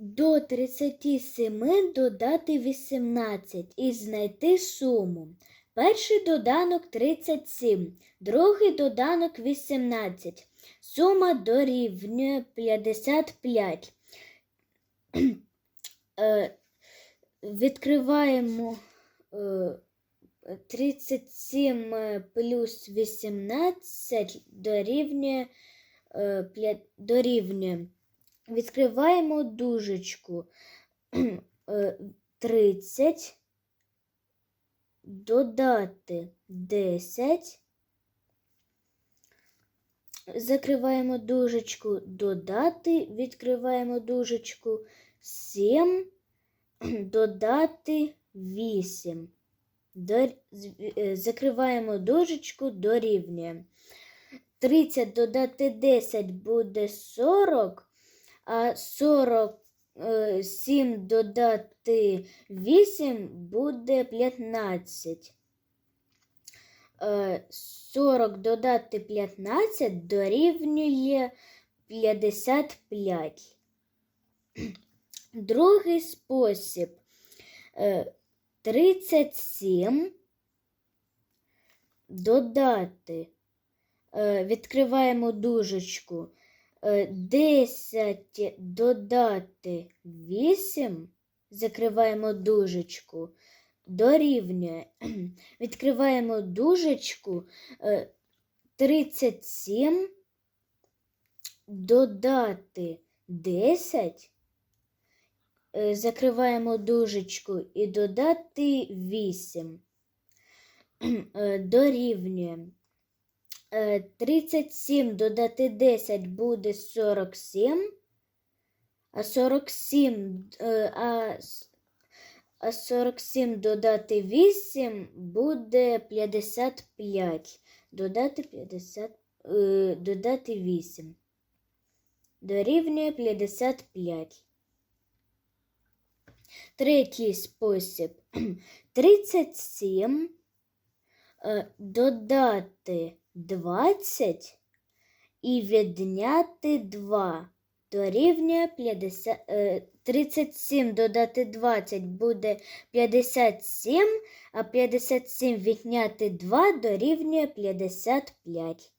До 37 додати 18 і знайти суму. Перший доданок 37, другий доданок 18. Сума дорівнює 55. Е, Відкриваємо е, 37 е, плюс 18 дорівнює, е, дорівнює. Відкриваємо дужечку. Е, 30 додати 10. Закриваємо дужечку, додати, відкриваємо дужечку 7, додати 8. Дор... е, Закриваємо дужечку, дорівнює. 30 додати 10 буде 40, а 47 додати 8 буде 15. Е, 40 додати 15 дорівнює 55. Другий спосіб. Е, 37 додати. Е, Відкриваємо дужечку. Е, 10 додати 8. Закриваємо дужечку. Дорівнює. Відкриваємо дужечку. Е, 37 додати 10. Е, Закриваємо дужечку і додати 8. Е, Дорівнює. Е, 37 додати 10 буде 47, а 47, е, а, а 47 додати 8 буде 55. Додати 50, е, додати 8. Дорівнює 55. Третій спосіб. 37 е, додати 20 і відняти 2 дорівнює 50, е, 37 додати 20 буде 57, а 57 відняти 2 дорівнює 55.